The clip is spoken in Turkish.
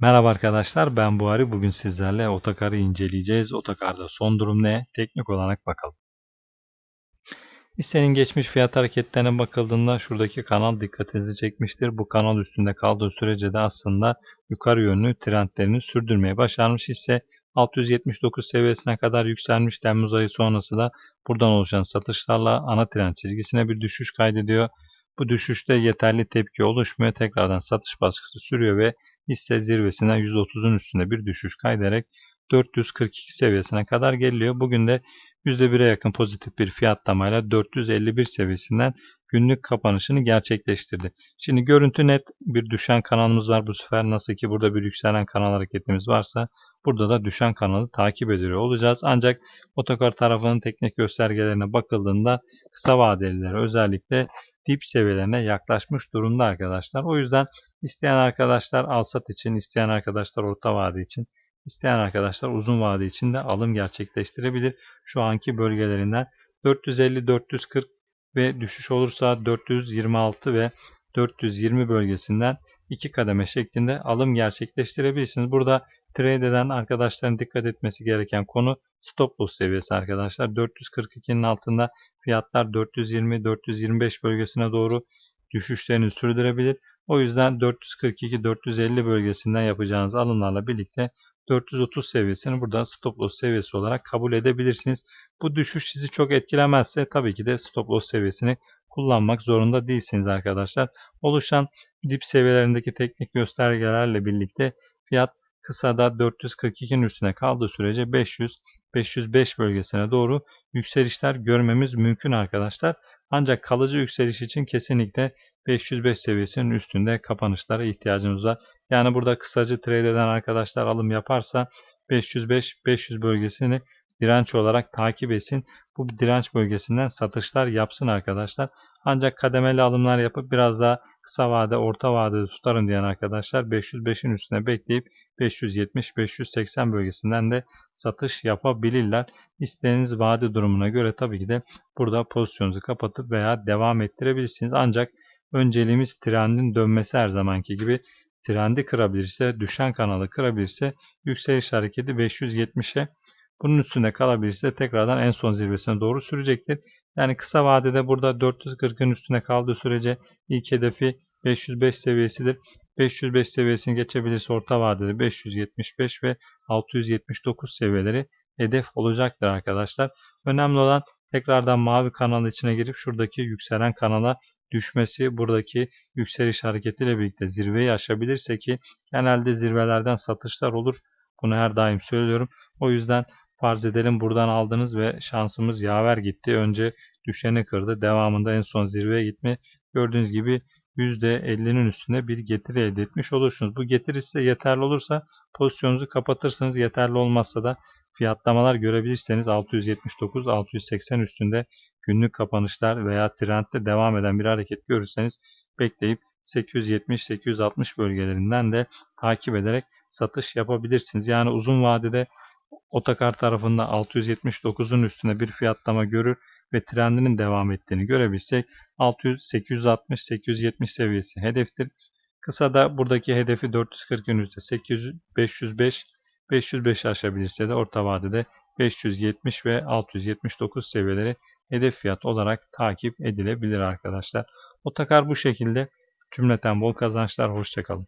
Merhaba arkadaşlar ben Buhari. Bugün sizlerle otokarı inceleyeceğiz. Otokarda son durum ne? Teknik olarak bakalım. Hissenin geçmiş fiyat hareketlerine bakıldığında şuradaki kanal dikkatinizi çekmiştir. Bu kanal üstünde kaldığı sürece de aslında yukarı yönlü trendlerini sürdürmeye başarmış hisse 679 seviyesine kadar yükselmiş. Temmuz ayı sonrası da buradan oluşan satışlarla ana trend çizgisine bir düşüş kaydediyor. Bu düşüşte yeterli tepki oluşmuyor. Tekrardan satış baskısı sürüyor ve hisse zirvesinden %30'un üstünde bir düşüş kaydederek 442 seviyesine kadar geliyor. Bugün de %1'e yakın pozitif bir fiyatlamayla 451 seviyesinden günlük kapanışını gerçekleştirdi. Şimdi görüntü net bir düşen kanalımız var bu sefer. Nasıl ki burada bir yükselen kanal hareketimiz varsa burada da düşen kanalı takip ediyor olacağız. Ancak otokar tarafının teknik göstergelerine bakıldığında kısa vadeliler özellikle dip seviyelerine yaklaşmış durumda arkadaşlar. O yüzden isteyen arkadaşlar alsat için, isteyen arkadaşlar orta vade için, isteyen arkadaşlar uzun vade için de alım gerçekleştirebilir. Şu anki bölgelerinden 450-440 ve düşüş olursa 426 ve 420 bölgesinden iki kademe şeklinde alım gerçekleştirebilirsiniz. Burada trade eden arkadaşların dikkat etmesi gereken konu stop loss seviyesi arkadaşlar. 442'nin altında fiyatlar 420-425 bölgesine doğru düşüşlerini sürdürebilir. O yüzden 442-450 bölgesinden yapacağınız alımlarla birlikte 430 seviyesini burada stop loss seviyesi olarak kabul edebilirsiniz. Bu düşüş sizi çok etkilemezse tabii ki de stop loss seviyesini kullanmak zorunda değilsiniz arkadaşlar. Oluşan dip seviyelerindeki teknik göstergelerle birlikte fiyat kısada 442'nin üstüne kaldığı sürece 500 505 bölgesine doğru yükselişler görmemiz mümkün arkadaşlar. Ancak kalıcı yükseliş için kesinlikle 505 seviyesinin üstünde kapanışlara ihtiyacımız var. Yani burada kısacı trade eden arkadaşlar alım yaparsa 505-500 bölgesini direnç olarak takip etsin. Bu direnç bölgesinden satışlar yapsın arkadaşlar. Ancak kademeli alımlar yapıp biraz daha kısa vade, orta vadede tutarım diyen arkadaşlar 505'in üstüne bekleyip 570-580 bölgesinden de satış yapabilirler. İstediğiniz vade durumuna göre tabii ki de burada pozisyonunuzu kapatıp veya devam ettirebilirsiniz. Ancak önceliğimiz trendin dönmesi her zamanki gibi trendi kırabilirse, düşen kanalı kırabilirse yükseliş hareketi 570'e bunun üstünde kalabilirse tekrardan en son zirvesine doğru sürecektir. Yani kısa vadede burada 440'ın üstüne kaldığı sürece ilk hedefi 505 seviyesidir. 505 seviyesini geçebilirse orta vadede 575 ve 679 seviyeleri hedef olacaktır arkadaşlar. Önemli olan tekrardan mavi kanal içine girip şuradaki yükselen kanala düşmesi buradaki yükseliş hareketiyle birlikte zirveyi aşabilirse ki genelde zirvelerden satışlar olur. Bunu her daim söylüyorum. O yüzden farz edelim buradan aldınız ve şansımız yaver gitti. Önce düşeni kırdı. Devamında en son zirveye gitme. Gördüğünüz gibi %50'nin üstünde bir getiri elde etmiş olursunuz. Bu getiri size yeterli olursa pozisyonunuzu kapatırsınız. Yeterli olmazsa da fiyatlamalar görebilirseniz 679-680 üstünde günlük kapanışlar veya trendde devam eden bir hareket görürseniz bekleyip 870-860 bölgelerinden de takip ederek satış yapabilirsiniz. Yani uzun vadede Otakar tarafında 679'un üstüne bir fiyatlama görür ve trendinin devam ettiğini görebilsek 600, 860, 870 seviyesi hedeftir. Kısa da buradaki hedefi 440'ın üstü 800, 505, 505 aşabilirse de orta vadede 570 ve 679 seviyeleri hedef fiyat olarak takip edilebilir arkadaşlar. Otakar bu şekilde cümleten bol kazançlar. Hoşçakalın.